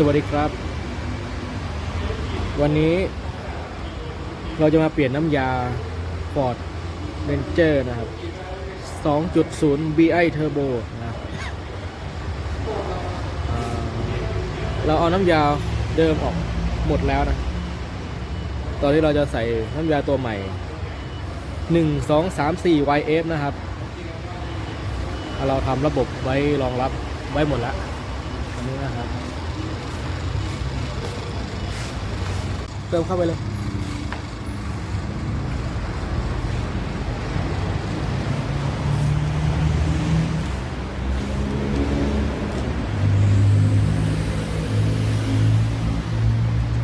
สวัสดีครับ วันนี้เราจะมาเปลี่ยนน้ำยา Ford Ranger นะครับ 2.0 BI Turbo นะเราเอาน้ำยาเดิมออกหมดแล้วนะ ตอนนี้เราจะใส่น้ำยาตัวใหม่ 1 2 3 4 YF นะครับ เราทำระบบไว้รองรับไว้หมดแล้วอันนี้นะครับ เติมเข้าไปเลย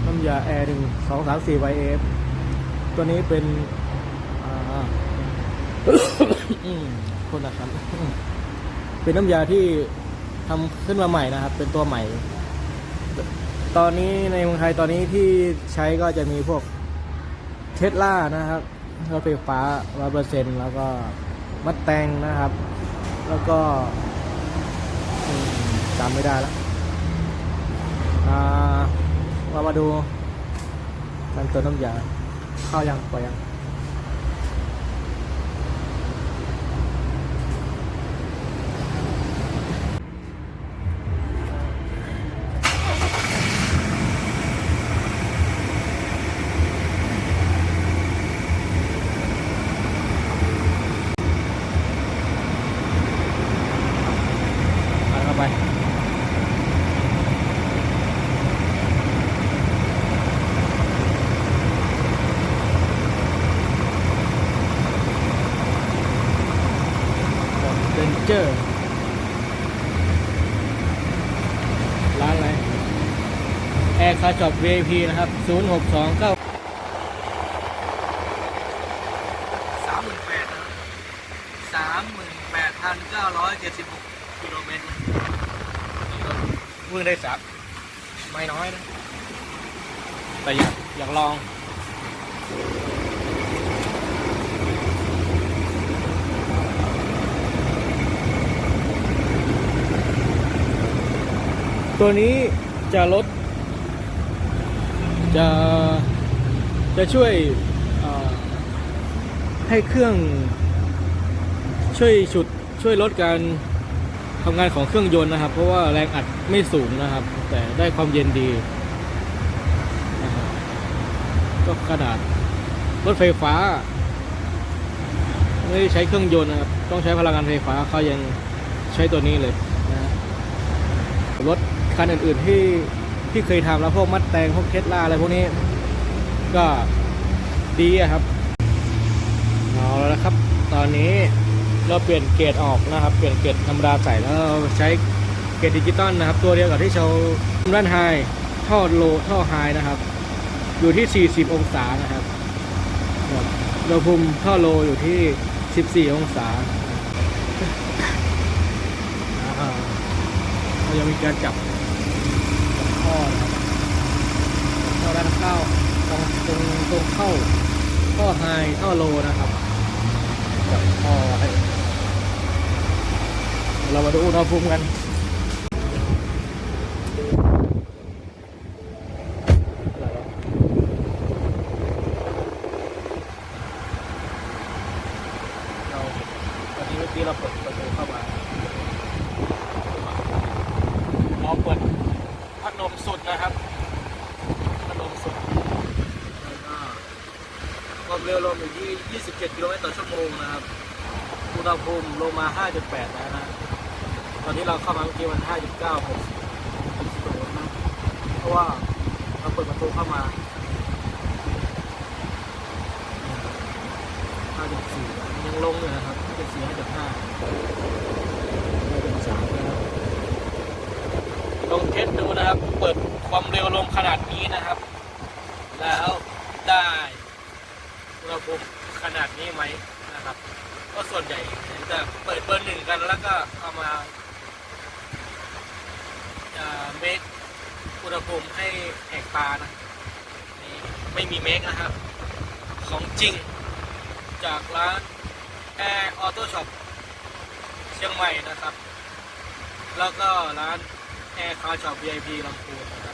น้ำยาแอร์หนึ่งสองสามสี่ไวเอฟตัวนี้เป็นคนนะครับ เป็นน้ำยาที่ทำขึ้นมาใหม่นะครับ เป็นตัวใหม่ ตอนนี้ในเมืองไทยตอนนี้ที่ใช้ก็จะมีพวกเทสลานะครับรถไฟฟ้าร้อยเปอร์เซ็นต์แล้วก็มัดแตงนะครับ แล้วก็จำไม่ได้แล้วอ่าเรามาดูการเติมน้ำยา เข้ายังปล่อยยัง เอาเข้าไป เรนเจอร์ ร้านอะไร แอร์คาช็อป VIP นะครับ 0629 38,000นะครับ38,976กิโลเมตรมือได้สับไม่น้อยนะ แต่อยากอยากลอง ตัวนี้จะลด จะจะช่วยให้เครื่องช่วยฉุดช่วยลดการทำงานของเครื่องยนต์นะครับ เพราะว่าแรงอัดไม่สูงนะครับ แต่ได้ความเย็นดีก็ขนาดรถไฟฟ้า ไม่ใช้เครื่องยนต์นะครับ ต้องใช้พลังงานไฟฟ้าเขายังใช้ตัวนี้เลยนะรถ คันอื่นๆที่ที่เคยทำแล้วพวกมัดแตงพวกเทสลาอะไรพวกนี้ ก็ดีครับเอาแล้วนะครับ ตอนนี้เราเปลี่ยนเกรดออกนะครับ เปลี่ยนเกรดธรรมดาใส่แล้วใช้เกรดดิจิตอลนะครับ ตัวเดียวกับที่เราด้านไฮท่อโลท่อไฮนะครับ อยู่ที่ 40 องศานะครับรับอุณหภูมิท่อโลอยู่ที่ 14 องศาอ่าเรายังมีการจับ จับท่อนะครับท่อด้านเข้าตรงตรงตรงเข้าท่อไฮท่อโลนะครับจับท่อให้เรามาดูอุณหภูมิกัน เราตอนนี้เมื่อกี้เราเปิดประตูเข้ามาเราเปิดพัดลม สุดนะครับพัดลมสุดความเร็วลมอยู่ที่ 27 กิโลเมตรต่อชั่วโมงนะครับอุณหภูมิลงมา 5.8 แล้วนะ ตอนนี้เราเข้ามาเมื่อกี้มัน 5.9 60นะเพราะว่าเราเปิดประตูเข้ามา 5.4 ยังลงเลยนะครับ 5.4 5.5 5.3นะครับลอง เทสดูนะครับ เปิดความเร็วลมขนาดนี้นะครับ แล้วได้อุณหภูมิขนาดนี้ไหมนะครับ ก็ส่วนใหญ่จะเปิดเบอร์หนึ่งกันแล้วก็เอามาเมคอุณหภูมิให้แหกตานะนี่ไม่มีเมคนะครับ ของจริงจากร้านแอร์ออโต้ช็อปเชียงใหม่นะครับ แล้วก็ร้าน แอร์คาร์ช็อป VIP ลำพูนนะครับ